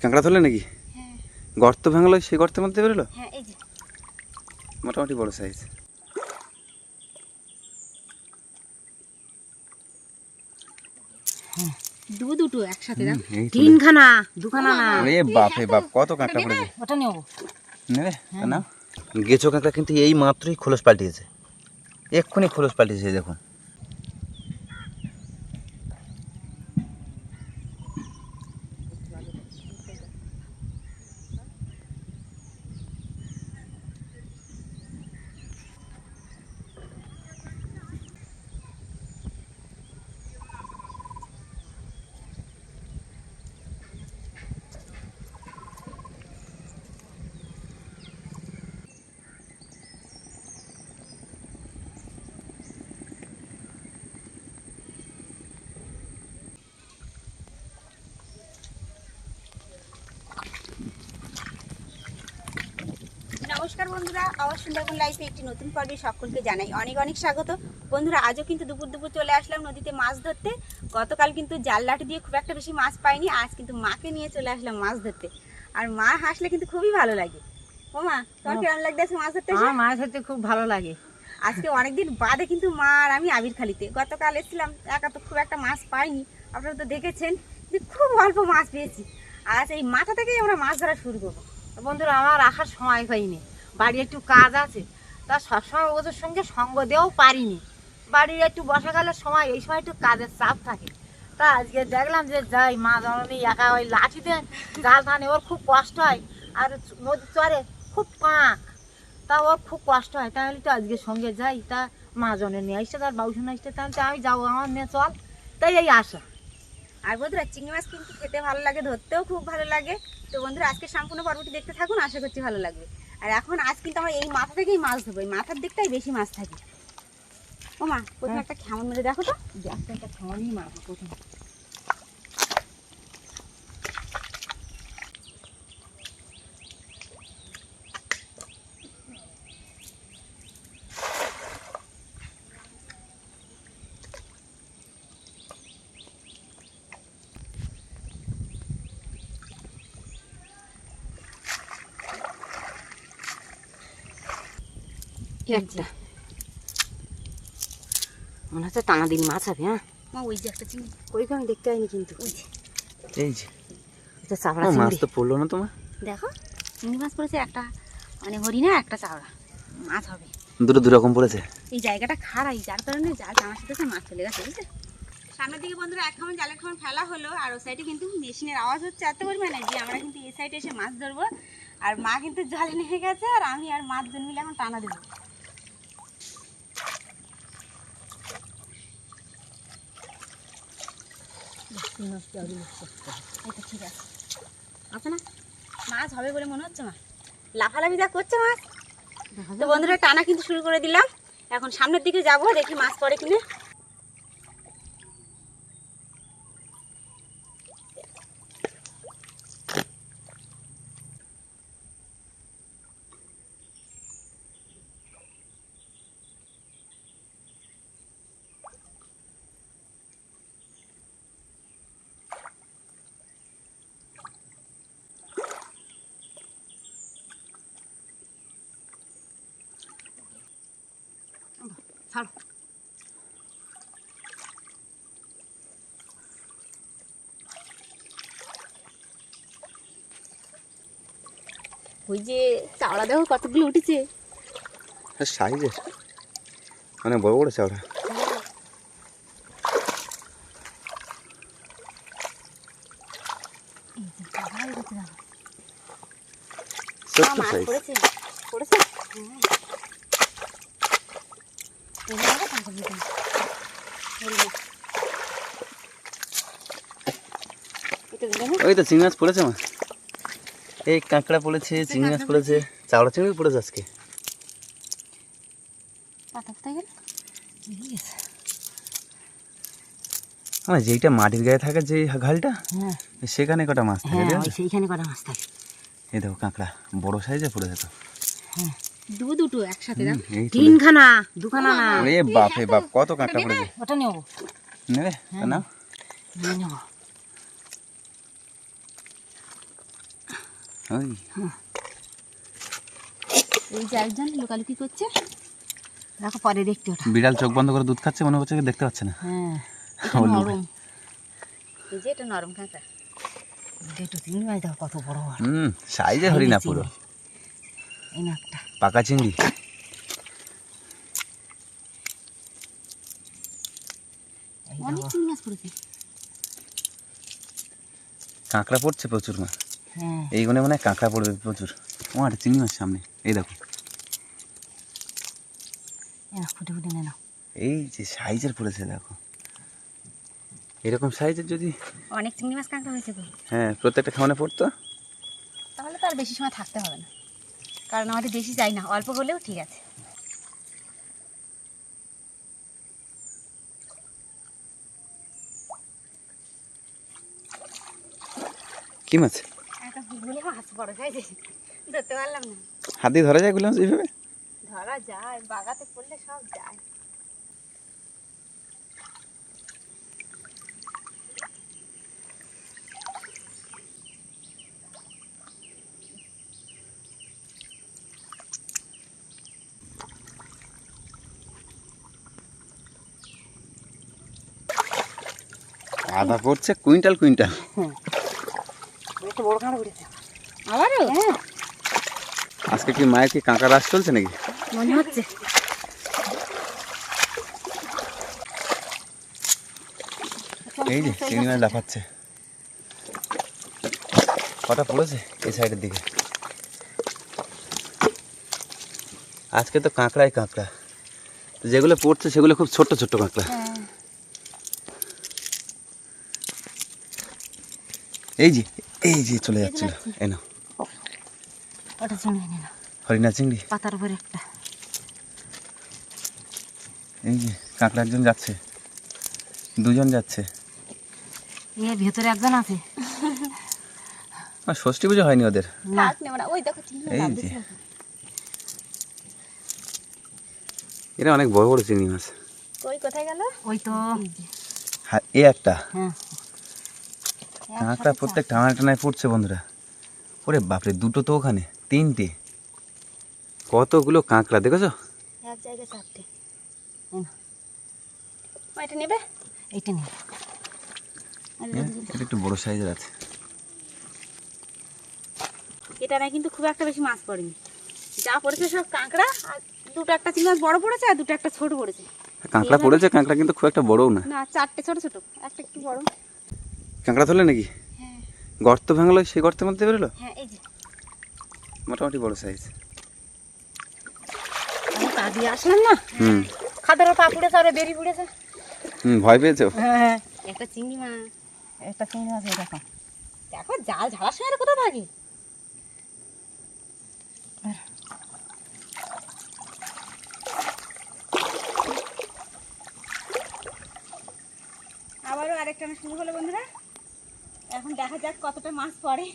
কাঁকড়া ধরলে নাকি? হ্যাঁ। গর্ত ভাঙলো সেই গর্তের মধ্যে বেরোলো? হ্যাঁ মোটামুটি বড় সাইজ দু দুটো একসাথে দাও। তিনখানা দুখানা না। এ বাপ রে বাপ কত কাঁকড়া পড়েছে? ওটা নেব। নেবে? না গেছো কাঁকড়া কিন্তু এই মাত্রই খোলস পাল্টিয়েছে। এক্ষুনি খোলস পাল্টিয়েছে দেখুন। নমস্কার বন্ধুরা আবার সুন্দরবন লাইফে একটি নতুন পর্বে সকলকে জানাই অনেক অনেক স্বাগত। বন্ধুরা আজও কিন্তু দুপুর দুপুর চলে আসলাম নদীতে মাছ ধরতে। গতকাল কিন্তু জাল লাঠি দিয়ে খুব একটা বেশি মাছ পাইনি আজ কিন্তু মাকে নিয়ে চলে আসলাম মাছ ধরতে। আর মা হাসলে কিন্তু খুবই ভালো লাগে। ও মা তোমার কেমন লাগতেছে মাছ ধরতে মাছ ধরতে খুব ভালো লাগে। আজকে অনেকদিন বাদে কিন্তু মা আর আমি আবির খালিতে। গতকাল এসেছিলাম একা তো খুব একটা মাছ পাইনি। আপনারা তো দেখেছেন যে খুব অল্প মাছ পেয়েছি। আজ এই মাথা থেকেই আমরা মাছ ধরা শুরু করব। বন্ধুরা আমার আসার সময় হয়নি। বাড়ি একটু কাজ আছে। তা সবসময় ওদের সঙ্গে সঙ্গ দিয়েও পারিনি। বাড়ির একটু বর্ষাকালের সময়, এই সময় একটু কাজের চাপ থাকে। তা আজকে দেখলাম যে যাই, মা জননী একা ওই লাঠিতে জাল টানে ওর খুব কষ্ট হয়। আর নদী চরে খুব পাঁক তা ওর খুব কষ্ট হয়। তাহলে তো আজকে সঙ্গে যাই, তা মা জননী আসছে, তার বাবু বাবুসোনা আসছে তাহলে তো আমি যাব আমার মেয়ে, চল। তাই এই আশা। আর বন্ধুরা, চিংড়ি মাছ কিন্তু খেতে ভালো লাগে, ধরতেও খুব ভালো লাগে। তো বন্ধুরা আজকে সম্পূর্ণ পর্বটি দেখতে থাকুন, আশা করছি ভালো লাগবে। আর এখন আজ কিন্তু আমরা এই মাথা থেকেই মাছ ধরবো এই মাথার দিকটাই বেশি মাছ থাকে। ও মা প্রথমে হ্যাঁ। একটা খেমন মেরে দেখো তো। একটা খেমনই মারবো প্রথমে। একটা। মনে হচ্ছে টানা দিন মাছ হবে হ্যাঁ? মা ওই যে একটা চিংড়ি। ওইখানে আমি দেখতে পাইনি কিন্তু। ওই যে। এই যে। এটা চাপড়া ও, মাছ তো পড়ল না তোমার? দেখো চিংড়ি মাছ পড়েছে একটা মানে হরিণা একটা চাওড়া মাছ হবে। দুটো দু রকম পড়েছে? এই জায়গাটা খারাই যার কারণে জাল সাথে মাছ চলে গেছে বুঝলে? সামনের দিকে বন্ধুরা এক খামন জালের খামন ফেলা হলো আর ও সাইডে কিন্তু মেশিনের আওয়াজ হচ্ছে এত পরিমাণে যে আমরা কিন্তু এই সাইডে এসে মাছ ধরবো আর মা কিন্তু জালে নিয়ে গেছে আর আমি আর মাছ জন মিলে এখন টানা দেবো। এটা ঠিক আছে আছে না মাছ হবে বলে মনে হচ্ছে মা। লাফালাফি যা করছে মাছ তো বন্ধুরা টানা কিন্তু শুরু করে দিলাম। এখন সামনের দিকে যাব দেখি মাছ পরে কিনে। ছাড়ো। ওই যে চাওড়া দেখো কতগুলো উঠেছে। সাইজের। মানে বড় বড় চাওড়া। ছোট্ট সাইজ পড়েছে? পড়েছে? ওই তো চিংড়ি মাছ পড়েছে মা এই কাঁকড়া পড়েছে চিংড়ি মাছ পড়েছে চাওড়া চিংড়ি পড়েছে আজকে মানে যেইটা মাটির গায়ে থাকে যে ঘালটা হ্যাঁ সেখানে কটা মাছ থাকে হ্যাঁ সেইখানে কটা মাছ থাকে এই দেখো কাঁকড়া বড় সাইজে পড়েছে তো দু দুটো একসাথে দাও। হুম, এই চলে- তিনখানা দুখানা না ওরে বাপ রে বাপ কত কাঁকড়া পড়েছে। ওটা নেব? নেবে না নিয়ে ওই। এই যে একজন লুকালুকি করছে? দেখো পরে দেখতে ওটা। বিড়াল চোখ বন্ধ করে দুধ খাচ্ছে মনে হচ্ছে দেখতে পাচ্ছে না। হ্যাঁ নরম। এই যে এটা নরম কত বড় হুম সাইজে হরিণা পুরো। এই না একটা পাকা চিংড়ি। কাঁকড়া পড়ছে প্রচুর মা। হ্যাঁ। এই গুনে মানে কাঁকড়া পড়বে প্রচুর। ও একটা চিংড়ি মাছ সামনে। এই দেখো। এই যে সাইজের পড়েছে দেখো। এরকম সাইজের যদি অনেক চিংড়ি মাছ কাঁকড়া হয়েছে হ্যাঁ প্রত্যেকটা খাওয়ানে পড়তো। তাহলে তো আর বেশি সময় থাকতে হবে না। কারণ আমাদের বেশি চাই না অল্প হলেও ঠিক আছে। কি মাছ? বড় ধরতে পারলাম না। হাত দিয়ে ধরা যায়গুলো এইভাবে? ধরা যায় বাগাতে পড়লে সব যায়। আদা পড়ছে কুইন্টাল কুইন্টাল। আবারও? হ্যাঁ। আজকে কি মায়ের কি কাঁকড়া রাস চলছে নাকি? মনে হচ্ছে। এই যে চিংড়ি মাছ লাফাচ্ছে। কটা পড়েছে এই সাইডের দিকে? আজকে তো কাঁকড়াই কাঁকড়া। যেগুলো পড়ছে সেগুলো খুব ছোট্ট ছোট্ট কাঁকড়া। এই যে এই যে চলে যাচ্ছিল এই না ওটা চিংড়ি নে হরিণা চিংড়ি? পাতার উপরে একটা। এই যে কাঁকড়া একজন যাচ্ছে। দুজন যাচ্ছে। এর ভেতরে একজন আছে? আর ষষ্ঠী পুজো হয়নি ওদের? এই যে। এরা অনেক বড় বড় চিংড়ি মাছ। কই কোথায় গেল? ওই তো। হ্যাঁ এ একটা। হ্যাঁ। কাঁকড়া প্রত্যেক টানা টানায় পড়ছে বন্ধুরা। ওরে বাপরে দুটো তো ওখানে তিনটে। কতগুলো কাঁকড়া দেখেছ? এক জায়গায় চারটে। এটা নেবে? এইটা আর হ্যাঁ, এটা একটু বড় সাইজের আছে। এটা না কিন্তু খুব একটা বেশি মাছ পড়েনি। যা পড়েছে সব কাঁকড়া আর দুটো একটা চিংড়ি মাছ বড় পড়েছে আর দুটো একটা ছোট পড়েছে। কাঁকড়া পড়েছে কাঁকড়া কিন্তু খুব একটা বড়ও না। না চারটে ছোট ছোট একটা বড় কাঁকড়া ধরলে নাকি? হ্যাঁ। গর্ত ভাঙলো সেই গর্তের মধ্যে বেরোলো? হ্যাঁ মোটামুটি বড় সাইজ আমি পা দিয়ে আসলাম না? হুম। খাদার পা পুড়েছে আর পুড়েছে। হুম ভয় পেয়েছ? হ্যাঁ। একটা চিংড়ি মাছ। একটা চিংড়ি মাছ এই দেখো। দেখো জাল ঝাড়ার সময় এটা কোথায় থাকে আবারও আরেকটা শুরু হলো বন্ধুরা। এখন দেখা যাক কতটা মাছ পড়ে।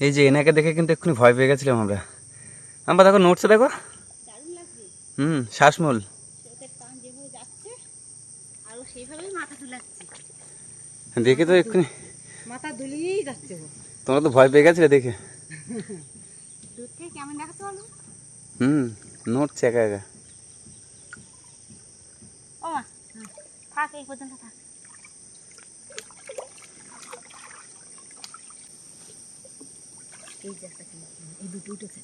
এই যে এনাকে দেখে কিন্তু এক্ষুনি ভয় পেয়ে গেছিলাম আমরা। আমরা দেখো নড়ছে দেখো। মাথা তুলাচ্ছে দেখে তো এক্ষুনি মাথা দুলিয়েই যাচ্ছে তোমরা তো ভয় পেয়ে গেছিলে দেখে। দূর থেকে কেমন দেখাতে পারব হুম নড়ছে একা একা। ও মা থাক এই পর্যন্ত থাক। এই যে এই দুটো উঠেছে।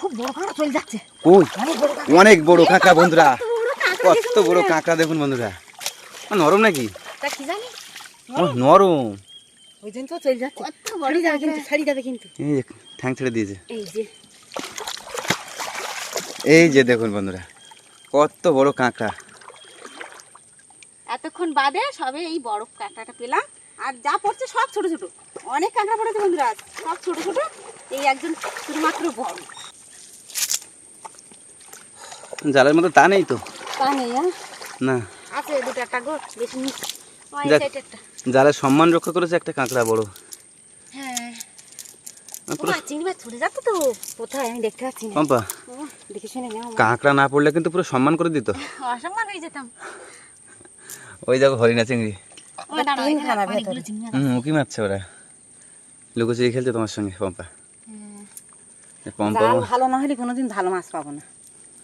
খুব বড় কাঁড়া চলে যাচ্ছে। ওই অনেক বড় কাঁকড়া। বন্ধুরা। কত বড় কাঁকড়া দেখুন বন্ধুরা। নরম নাকি? নরম। ওই জন্য তো চলে যাচ্ছে। কত বড় যাবে কিন্তু ছাড়ি যাবে কিন্তু। এই যে ঠ্যাং ছেড়ে দিয়েছে। এই যে। এই যে দেখুন বন্ধুরা কত বড় কাঁকড়া। এতক্ষণ বাদে সবে এই বড় কাঁকড়াটা পেলাম। আর যা পড়ছে সব ছোট ছোট। অনেক কাঁকড়া পড়েছে বন্ধুরা সব ছোট ছোট। এই একজন শুধুমাত্র বড়। জালের মতো তা নেই তো? তা নেই হ্যাঁ? না। আছে দুটো একটা গো বেশি জালের সম্মান রক্ষা করেছে একটা কাঁকড়া বড়। হ্যাঁ। আর পুরো ওমা, চিংড়ি মাছ ছুটে যাচ্ছে তো। কোথায়? আমি দেখতে পাচ্ছি না। দেখে শুনে নাও। কাঁকড়া না পড়লে কিন্তু পুরো সম্মান করে দিত। অসম্মান হয়ে যেতাম। ওই দেখো হরিণা চিংড়ি। হুম উকি মারছে ওরা। লুকোচুরি খেলছে তোমার সঙ্গে পম্পা জাল ভালো না হলে কোনোদিন ভালো মাছ পাবো না।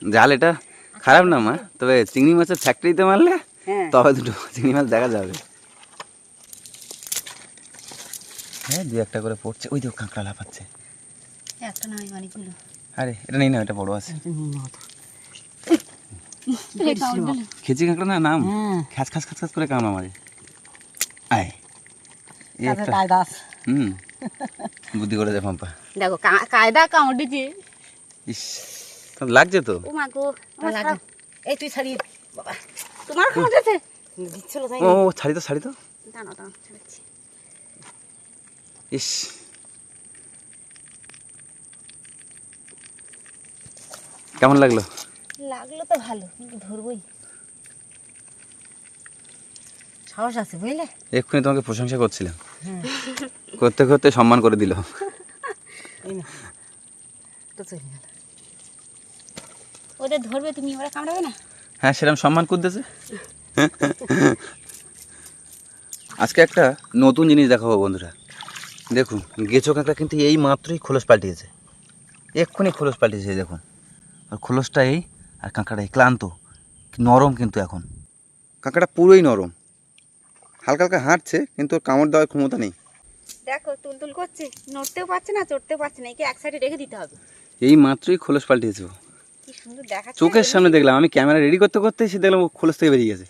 জাল এটা খারাপ না মা? তবে চিংড়ি মাছের ফ্যাক্টরিতে মারলে হ্যাঁ। তবে দুটো চিংড়ি মাছ দেখা যাবে। হ্যাঁ দু একটা করে পড়ছে। ওই দেখো কাঁকড়া লাফাচ্ছে। একটা নয় অনেকগুলো। আরে এটা নেই না এটা বড় আছে। এটা খেচি কাঁকড়া না নাম? খাস খাস খাস খাস করে কামড়া মারে আয়। এই একটা। হুম। বুদ্ধি করেছে পাম্পা। দেখো কা- কায়দা কামড় ইস তো লাগছে তো? ও মা গো লাগে। এই তুই ছাড়িয়ে বাবা। তোমার কামড় দিচ্ছে? দিচ্ছিল তাই ও ও, ছাড়ি তো ছাড়ি তো। দাঁড়াও দাঁড়াও ছাড়াচ্ছি। ইস। কেমন লাগল? লাগল তো ভালো কিন্তু ধরবই। সাহস আছে বুঝলে? এক্ষুনি তোমাকে প্রশংসা করছিলাম। হ্যাঁ। করতে করতে সম্মান করে দিল। এই না তো চলে গেল ওটা ধরবে তুমি ওরা কামড়াবে না? হ্যাঁ সেরকম সম্মান করতেছে? আজকে একটা নতুন জিনিস দেখাবো বন্ধুরা। দেখুন গেছো কাঁকড়া কিন্তু এই মাত্রই খোলস পাল্টিয়েছে। এক্ষুনি খোলস পাল্টিয়েছে দেখুন। আর খোলসটা এই আর কাঁকড়াটা এই ক্লান্ত নরম কিন্তু এখন। কাঁকড়াটা পুরোই নরম। হালকা হালকা হাঁটছে কিন্তু ওর কামড় দেওয়ার ক্ষমতা নেই। দেখো তুল তুল করছে। নড়তেও পারছে না চড়তেও পারছে না একে এক সাইডে রেখে দিতে হবে। এই মাত্রই খোলস পাল্টিয়েছে ও। কি সুন্দর দেখাচ্ছে চোখের সামনে দেখলাম আমি ক্যামেরা রেডি করতে করতে সে দেখলাম ও খোলস থেকে বেরিয়ে গেছে।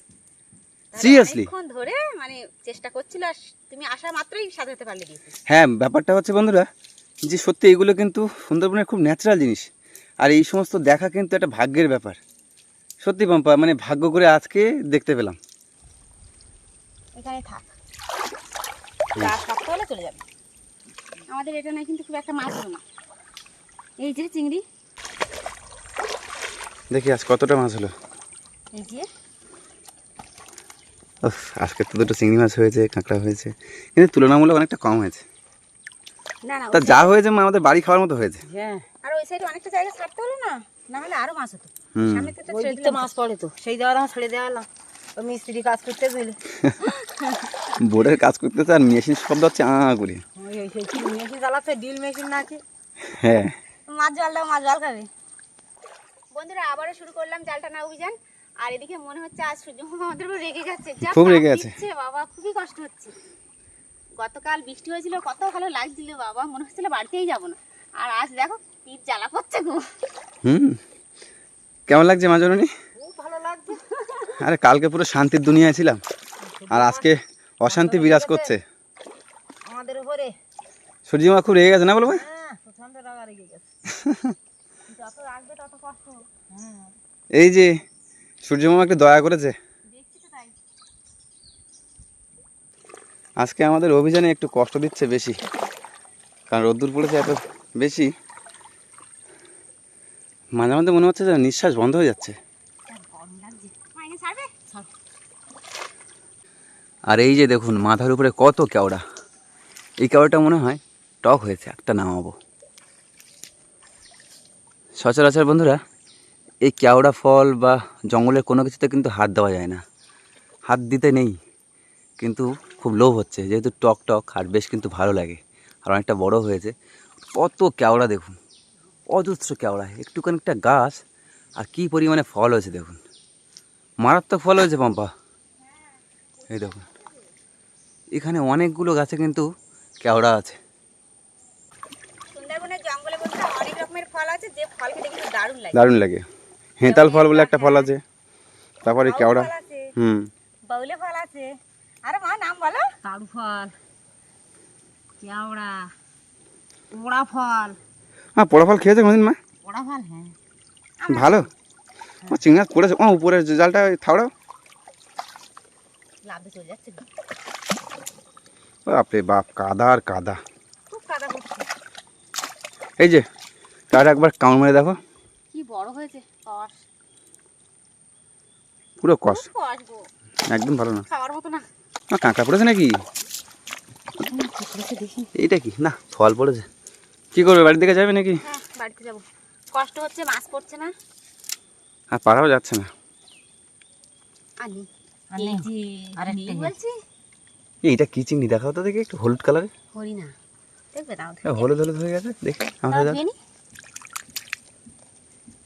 সিরিয়াসলি অনেকক্ষণ ধরে মানে চেষ্টা করছিল আর তুমি আসা মাত্রই সাজাতে পারলে দিয়েছে। হ্যাঁ ব্যাপারটা হচ্ছে বন্ধুরা যে সত্যি এগুলো কিন্তু সুন্দরবনের খুব ন্যাচারাল জিনিস। আর এই সমস্ত দেখা কিন্তু একটা ভাগ্যের ব্যাপার। সত্যি পাম্পা মানে ভাগ্য করে আজকে দেখতে পেলাম। এখানে থাক। যা শক্ত হলে চলে যাবে। আমাদের এটা নয় কিন্তু খুব একটা মাছ হলো না। এই যে চিংড়ি। দেখি আজ কতটা মাছ হলো। এই যে। উফ, আজকে তো দুটো চিংড়ি মাছ হয়েছে কাঁকড়া হয়েছে। কিন্তু তুলনামূলক অনেকটা কম হয়েছে। না না তা যা হয়েছে মা আমাদের বাড়ি খাওয়ার মতো হয়েছে। হ্যাঁ। আর ওই সাইডে অনেকটা জায়গা ছাড়তে হলো না? না হলে আরও মাছ হতো। সামনে তো। মাছ পড়ে তো সেই দেওয়ার আমার ছেড়ে দেওয়া ওই মিস্ত্রি কাজ করতে গেলে। বোর্ডের কাজ করতেছে আর মেশিন শব্দ হচ্ছে আ করে। মেশিন চালাচ্ছে ডিল মেশিন নাকি হ্যাঁ। মাছ জল দাও মাছ জল খাবে। বন্ধুরা আবারও শুরু করলাম জালটা না অভিযান। আর এদিকে মনে হচ্ছে আজ সূর্য আমাদের রেগে গেছে। যা খুব রেগে আছে। বাবা খুবই কষ্ট হচ্ছে। গতকাল বৃষ্টি হয়েছিল কত ভালো লাগছিল বাবা মনে হচ্ছিল বাড়িতেই যাব না। আর আজ দেখো পিঠ জ্বালা করছে গো। হুম। কেমন লাগছে মা ভালো লাগছে। আরে কালকে পুরো শান্তির দুনিয়ায় ছিলাম। আর আজকে অশান্তি বিরাজ করছে। আমাদের উপরে। সূর্যমা খুব রেগে গেছে না বলব? হ্যাঁ হ্যাঁ। এই যে সূর্যমামা একটু দয়া করেছে। আজকে আমাদের অভিযানে একটু কষ্ট দিচ্ছে বেশি কারণ রোদ্দুর পড়েছে এত বেশি। মাঝে মাঝে মনে হচ্ছে যে নিঃশ্বাস বন্ধ হয়ে যাচ্ছে আর গরম লাগছে মাইনে ছাড়বে ছাড় আর এই যে দেখুন, মাথার উপরে কত কেওড়া। এই কেওড়াটা মনে হয় টক হয়েছে, একটা নামাবো। সচরাচর বন্ধুরা, এই কেওড়া ফল বা জঙ্গলের কোনো কিছুতে কিন্তু হাত দেওয়া যায় না। হাত দিতে নেই, কিন্তু খুব লোভ হচ্ছে, যেহেতু টক টক, আর বেশ কিন্তু ভালো লাগে। আর অনেকটা বড় হয়েছে। কত কেওড়া দেখুন, অজস্র কেওড়া, একটুখানি একটা গাছ, আর কি পরিমাণে ফল হয়েছে দেখুন। মারাত্মক ফল হয়েছে, পাম্পা। এই দেখুন। এখানে অনেকগুলো গাছে কিন্তু কেওড়া আছে। সুন্দরবনের জঙ্গলে বন্ধুরা অনেক রকমের ফল আছে যে ফল খেতে কিন্তু দারুণ লাগে। দারুণ লাগে। হেঁতাল ফল বলে একটা ফল আছে তারপরে কেওড়া। আছে। হুম। বাউলে ফল আছে। আরে মা নাম বলো। তাড়ু ফল কেওড়া ওড়া ফল। হ্যাঁ পোড়া ফল খেয়েছে কোনদিন মা? ওড়া ফল হ্যাঁ। ভালো। ও চিংড়ি পড়েছে। ও উপরের জালটা থাওড়াও লাভে চলে যাচ্ছে। গো। ও বাপরে বাপ কাদা আর কাদা। খুব কাদা করছে। এই যে তার একবার কাউন্ট মেরে দেখো। কি বড় হয়েছে কষ। পুরো কষ। একদম ভালো না। খাওয়ার মতো না। না কাঁকড়া পড়েছে নাকি? এইটা কি? না ফল পড়েছে। কি করবে বাড়ির দিকে যাবে নাকি? হ্যাঁ বাড়িতে যাব। কষ্ট হচ্ছে মাছ পড়ছে না। আর পারাও যাচ্ছে না। আনি। নেই। আরেকটা। বলছি। এইটা কি চিংড়ি? দেখাও তো দেখি একটু হলুদ কালারে দেখবে দাও হলুদ হলুদ হয়ে গেছে দেখি দাও।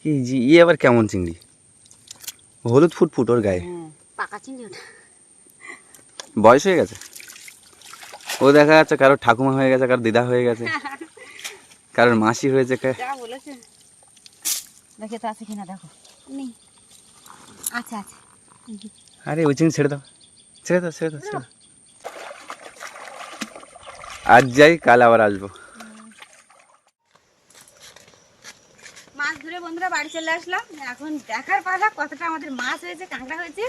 কি জি ইয়ে আবার কেমন চিংড়ি? হলুদ ফুট ফুট ওর গায়ে। হ্যাঁ পাকা চিংড়ি ওটা। বয়স হয়ে গেছে? ও দেখা যাচ্ছে কারোর ঠাকুমা হয়ে গেছে কারোর দিদা হয়ে গেছে কারোর মাসি হয়েছে কে- দেখে তো আছে কিনা দেখো। আচ্ছা আচ্ছা। আরে ওই চিংড়ি ছেড়ে দাও। ছেড়ে দাও ছেড়ে দাও ছেড়ে দাও। আজ যাই কাল আবার আসব। মাছ ধরে বন্ধুরা বাড়ি চলে আসলাম। এখন দেখার পালা কতটা আমাদের মাছ হয়েছে কাঁকড়া হয়েছে।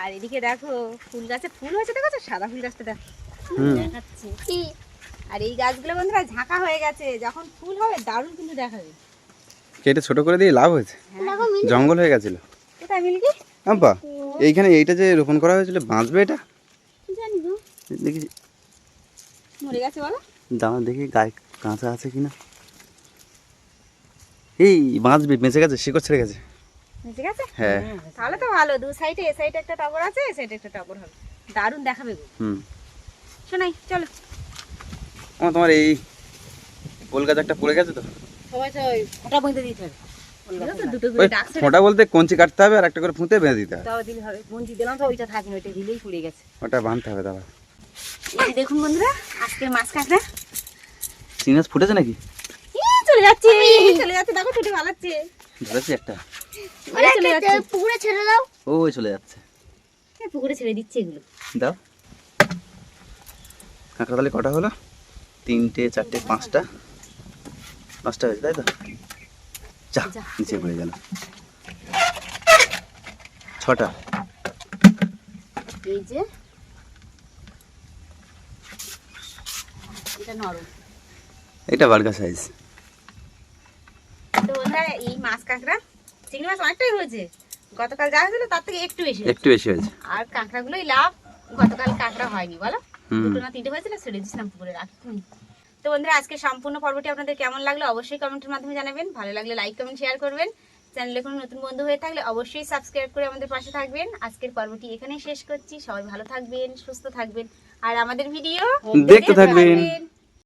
আর এদিকে দেখো ফুল গাছে ফুল হয়েছে দেখো তো সাদা ফুল গাছটা দেখো। দেখাচ্ছি। আর এই গাছগুলো বন্ধুরা ঝাঁকা হয়ে গেছে। যখন ফুল হবে দারুণ কিন্তু দেখাবে। কেটে ছোট করে দিয়ে লাভ হয়েছে? জঙ্গল হয়ে গেছিল। কোথায় মিলকি আব্বা এইখানে এইটা যে রোপণ করা হয়েছিল বাঁচবে এটা? জানি দেখি। মরে গেছে বলো। দাঁড়া দেখি গায়ে কাঁচা আছে কিনা। এই বাঁচবে বেঁচে গেছে শিকড় ছেড়ে গেছে। মিশে গেছে? হ্যাঁ। তাহলে তো ভালো দু সাইডে এ সাইডে একটা টগর আছে এ সাইডে একটা টগর হবে। দারুণ দেখাবে গো। হুম। শোনাই চলো। আমার তোমার এই পোল গাছ একটা পড়ে গেছে তো? সবাই তো ফোঁটা বইতে দিতে হবে। ফোঁটা বলতে কঞ্চি কাটতে হবে আর একটা করে ফুঁতে বেঁধে দিতে হবে। তাও দিলে হবে। মঞ্জি দিলাম তো ওইটা থাকেনি ওইটা দিলেই পুড়ে গেছে। ওটা বাঁধতে হবে দাদা এই দেখুন বন্ধুরা আজকের মাছ কাঁকড়া। চিংড়ি ফুটেছে নাকি? এই চলে যাচ্ছে। চলে যাচ্ছে দেখো ছুটি ভালাচ্ছে ধরেছি একটা। চলে যাচ্ছে। পুকুরে ছেড়ে দাও। ওই চলে যাচ্ছে। পুকুরে ছেড়ে দিচ্ছে এগুলো। দাও। কাঁকড়া তাহলে কটা হলো? তিনটে চারটে পাঁচটা। পাঁচটা হয়েছে তাই তো? যা যা। নিচে পড়ে গেল। ছটা। এই যে এটা নরম। এটা সাইজ তো এই মাছ কাঁকড়া চিংড়ি মাছ অনেকটাই হয়েছে। গতকাল যা হয়েছিল তার থেকে একটু বেশি একটু বেশি হয়েছে। আর কাঁকড়াগুলোই লাভ গতকাল কাঁকড়া হয়নি বলো? দুটো না তিনটে হয়েছিল ছেড়ে দিয়েছিলাম পুকুরে রাখুন তো বন্ধুরা আজকে সম্পূর্ণ পর্বটি আপনাদের কেমন লাগল অবশ্যই কমেন্টের মাধ্যমে জানাবেন। ভালো লাগলে লাইক কমেন্ট শেয়ার করবেন। চ্যানেলে কোনো নতুন বন্ধু হয়ে থাকলে অবশ্যই সাবস্ক্রাইব করে আমাদের পাশে থাকবেন। আজকের পর্বটি এখানেই শেষ করছি। সবাই ভালো থাকবেন সুস্থ থাকবেন। আর আমাদের ভিডিও দেখতে থাকবেন।